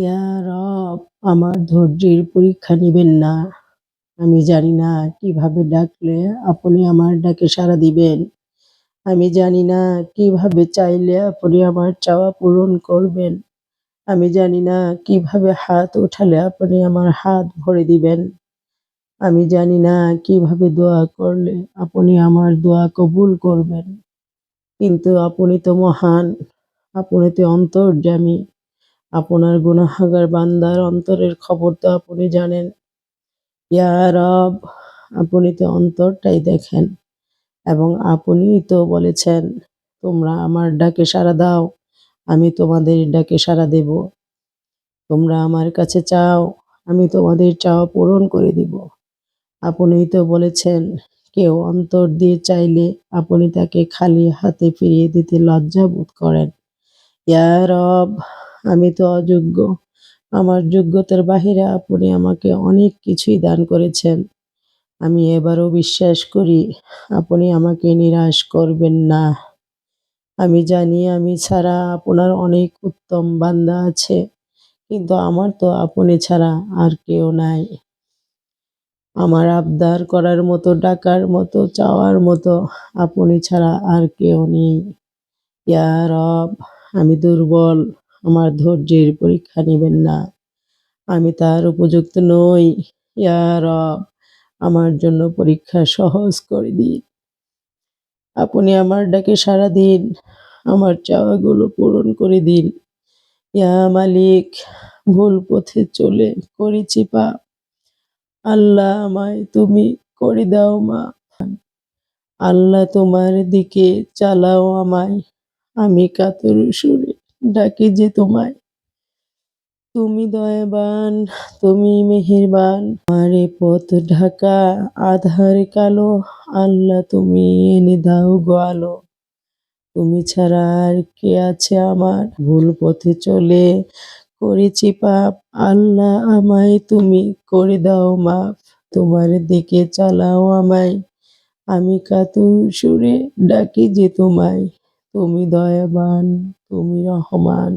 রব, আমার ধৈর্যের পরীক্ষা নেবেন না। আমি জানি না কীভাবে ডাকলে আপনি আমার ডাকে সাড়া দিবেন। আমি জানি না কীভাবে চাইলে আপনি আমার চাওয়া পূরণ করবেন। আমি জানি না কীভাবে হাত উঠালে আপনি আমার হাত ভরে দিবেন। আমি জানি না কীভাবে দোয়া করলে আপনি আমার দোয়া কবুল করবেন। কিন্তু আপনি তো মহান, আপনি তো অন্তর্যামী। আপনার গুনাহাগার বান্দার অন্তরের খবর তো আপনি জানেন। ইয়া রব, আপনি তো অন্তরটাই দেখেন এবং আপনিই তো বলেছেন, তোমরা আমার ডাকে সাড়া দাও, আমি তোমাদের ডাকে সাড়া দেব। তোমরা আমার কাছে চাও, আমি তোমাদের চাওয়া পূরণ করে দিব। আপনিই তো বলেছেন, কেউ অন্তর দিয়ে চাইলে আপনি তাকে খালি হাতে ফিরিয়ে দিতে লজ্জা বোধ করেন। ইয়া রব আমি তো অযোগ্য। আমার যোগ্যতার বাহিরে আপনি আমাকে অনেক কিছুই দান করেছেন। আমি এবারও বিশ্বাস করি, আপনি আমাকে নিরাশ করবেন না। আমি জানি আমি ছাড়া আপনার অনেক উত্তম বান্দা আছে, কিন্তু আমার তো আপনি ছাড়া আর কেউ নাই। আমার আবদার করার মতো, ডাকার মতো, চাওয়ার মতো আপনি ছাড়া আর কেউ নেই। ইয়া রব, আমি দুর্বল। আমার ধৈর্যের পরীক্ষা নেবেন না। আমি তার উপযুক্ত নই, ইয়া রব, আমার জন্য পরীক্ষা সহজ করে দিন। আপনি আমার ডাকে সাড়া দিন, আমার চাওয়াগুলো পূরণ করে দিন। ইয়া মালিক, ভুল পথে চলে করেছি পাপ আল্লাহ আমায় তুমি করে দাও মা। আল্লাহ তোমার দিকে চালাও আমায়। আমি কাতর সুরে ডাকি যে তোমায়। তুমি দয়াবান, তুমি মেহেরবান। আমারে পথ ঢাকা, আধার কালো, আল্লাহ তুমি এনে দাও গো আলো। তুমি ছাড়া আর কে আছে আমার? ভুল পথে চলে করেছি পাপ। আল্লাহ আমায় তুমি করে দাও মাফ। তোমার দিকে চালাও আমায়। আমি কাতু সুরে ডাকি যে তোমায়। তুমি দয়াবান তুমি রহমান